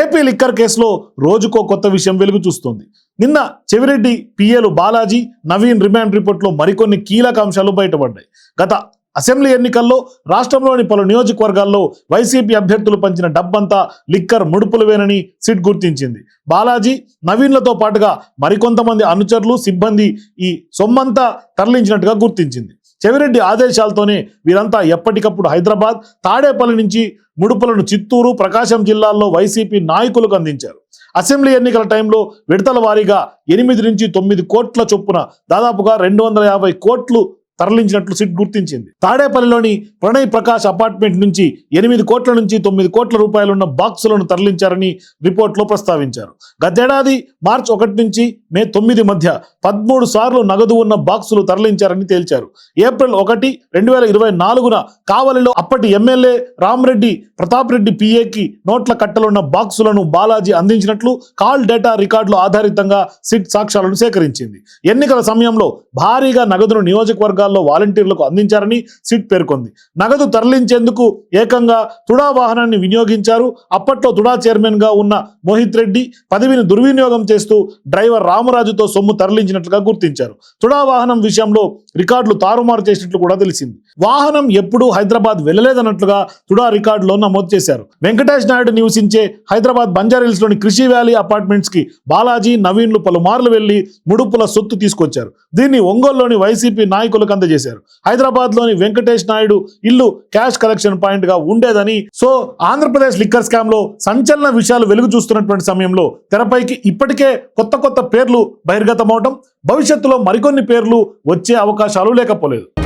AP liquor కేసులో రోజుకో కొత్త విషయం వెలుగు చూస్తోంది. నిన్న చెవిరెడ్డి పిఏలు బాలాజీ నవీన్ రిమాండ్ రిపోర్ట్లో మరికొన్ని కీలక అంశాలు బయటపడ్డాయి. గత అసెంబ్లీ ఎన్నికల్లో రాష్ట్రంలోని పలు నియోజకవర్గాల్లో వైసీపీ అభ్యర్థులు పంచిన డబ్బంతా లిక్కర్ ముడుపులువేనని సిట్ గుర్తించింది. బాలాజీ నవీన్లతో పాటుగా మరికొంతమంది అనుచరులు సిబ్బంది ఈ సొమ్మంతా తరలించినట్టుగా గుర్తించింది. చెవిరెడ్డి ఆదేశాలతోనే వీరంతా ఎప్పటికప్పుడు హైదరాబాద్ తాడేపల్లి నుంచి ముడుపులను చిత్తూరు ప్రకాశం జిల్లాల్లో వైసీపీ నాయకులకు అందించారు. అసెంబ్లీ ఎన్నికల టైంలో విడతల వారీగా ఎనిమిది నుంచి తొమ్మిది కోట్ల చొప్పున దాదాపుగా రెండు వందల యాభై కోట్లు తరలించినట్లు సిట్ గుర్తించింది. తాడేపల్లిలోని ప్రణయ్ ప్రకాష్ అపార్ట్మెంట్ నుంచి ఎనిమిది కోట్ల నుంచి తొమ్మిది కోట్ల రూపాయలున్న బాక్సులను తరలించారని రిపోర్ట్లో ప్రస్తావించారు. గతేడాది మార్చి ఒకటి నుంచి మే తొమ్మిది మధ్య పదమూడు సార్లు నగదు ఉన్న బాక్సులు తరలించారని తేల్చారు. ఏప్రిల్ ఒకటి రెండు వేల ఇరవై నాలుగున కావలిలో అప్పటి ఎమ్మెల్యే రామ్రెడ్డి ప్రతాప్ రెడ్డి పిఏకి నోట్ల కట్టలున్న బాక్సులను బాలాజీ అందించినట్లు కాల్ డేటా రికార్డుల ఆధారితంగా సిట్ సాక్ష్యాలను సేకరించింది. ఎన్నికల సమయంలో భారీగా నగదును నియోజకవర్గాల్లో వాలంటీర్లకు అందించారని సిట్ పేర్కొంది. నగదు తరలించేందుకు ఏకంగా తుడా వాహనాన్ని వినియోగించారు. అప్పట్లో తుడా చైర్మన్గా ఉన్న మోహిత్ రెడ్డి పదవిని దుర్వినియోగం చేస్తూ డ్రైవర్ రామరాజుతో సొమ్ము తరలించినట్లుగా గుర్తించారు. తుడా వాహనం విషయంలో రికార్డులు తారుమారు చేసినట్లు కూడా తెలిసింది. వాహనం ఎప్పుడూ హైదరాబాద్ వెళ్ళలేదన్నట్లుగా తుడా రికార్డులో నమోదు చేశారు. వెంకటేష్ నాయుడు నివసించే హైదరాబాద్ బంజారాహిల్స్లోని కృషి వ్యాలీ అపార్ట్మెంట్స్కి బాలాజీ నవీన్లు పలుమార్లు వెళ్ళి ముడుపుల సొత్తు తీసుకొచ్చారు. దీన్ని ఒంగోలులోని వైసీపీ నాయకులకు అందజేశారు. హైదరాబాద్లోని వెంకటేష్ నాయుడు ఇల్లు క్యాష్ కలెక్షన్ పాయింట్గా ఉండేదని సో ఆంధ్రప్రదేశ్ లిక్కర్ స్కామ్లో సంచలన విషయాలు వెలుగు చూస్తున్నటువంటి సమయంలో తెరపైకి ఇప్పటికే కొత్త కొత్త పేర్లు బహిర్గతమవటం భవిష్యత్తులో మరికొన్ని పేర్లు వచ్చే అవకాశం అవకాశాలు లేకపోలేదు.